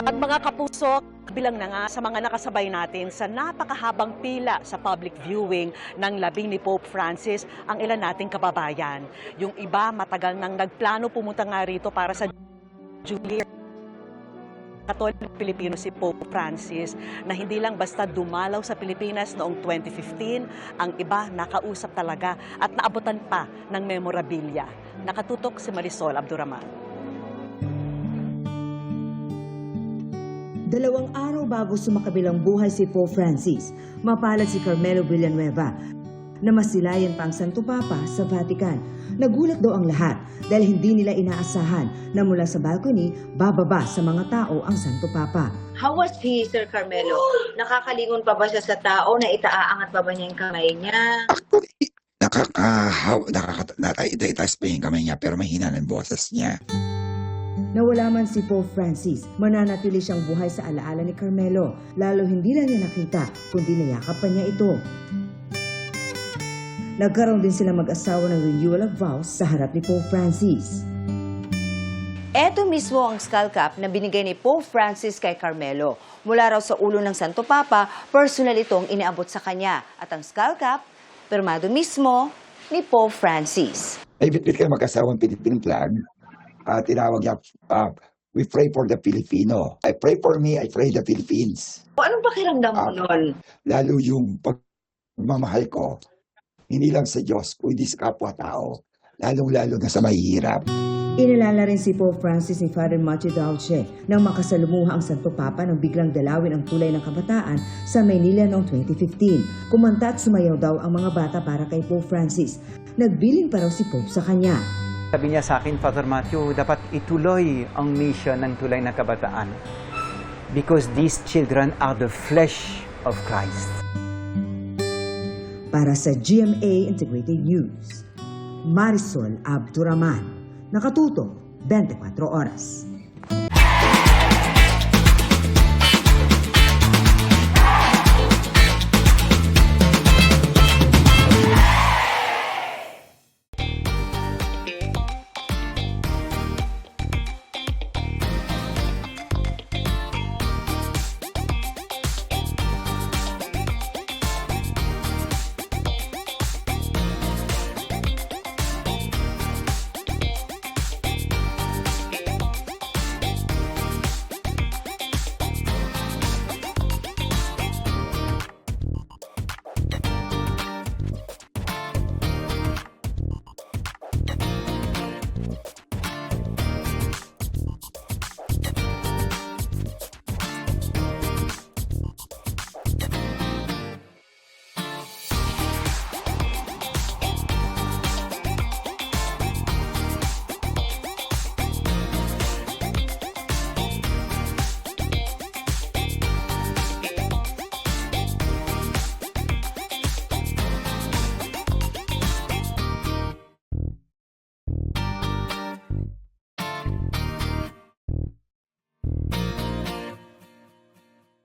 At mga kapuso, bilang na nga sa mga nakasabay natin sa napakahabang pila sa public viewing ng labing ni Pope Francis ang ilan nating kababayan. Yung iba matagal nang nagplano pumunta nga rito para sa Jubilee Katolik Pilipino si Pope Francis na hindi lang basta dumalaw sa Pilipinas noong 2015, ang iba nakausap talaga at naabutan pa ng memorabilia. Nakatutok si Marisol Abduraman. Dalawang araw bago sumakabilang buhay si Pope Francis, mapalad si Carmelo Villanueva na masilayan pa ang Santo Papa sa Vatican. Nagulat daw ang lahat dahil hindi nila inaasahan na mula sa balcony bababa sa mga tao ang Santo Papa. How was he, Sir Carmelo? Nakakalingon pa ba siya sa tao? Na itaaangat pa ba niya yung kamay niya? Actually, nakakahaw, nakaka, nataitaas pa yung kamay niya pero mahina ng boses niya. Nawala man si Pope Francis, mananatili siyang buhay sa alaala ni Carmelo, lalo hindi lang niya nakita, kundi nayakap pa niya ito. Nagkaroon din sila mag-asawa ng renewal of vows sa harap ni Pope Francis. Ito mismo ang skull cap na binigay ni Pope Francis kay Carmelo. Mula raw sa ulo ng Santo Papa, personal itong iniabot sa kanya. At ang skull cap, pirmado mismo ni Pope Francis. May bitbit kayo mag-asawang Philippine flag. At tinawag niya, ah, we pray for the Filipino. I pray for me, I pray the Philippines. O anong pakiramdam mo Ah. nun? Lalo yung pagmamahal ko, hindi lang sa Diyos, kundi sa kapwa-tao. Lalong-lalo na sa mahihirap. Inalala rin si Pope Francis ni Father Matthew Dauche nang makasalumuha ang Santo Papa nang biglang dalawin ang tulay ng kabataan sa Maynila noong 2015. Kumanta at sumayaw daw ang mga bata para kay Pope Francis. Nagbiling pa raw si Pope sa kanya. Sabi niya sa akin, Father Matthew, dapat ituloy ang mission ng tulay na kabataan. Because these children are the flesh of Christ. Para sa GMA Integrated News, Marisol Abduraman. Nakatuto, 24 oras.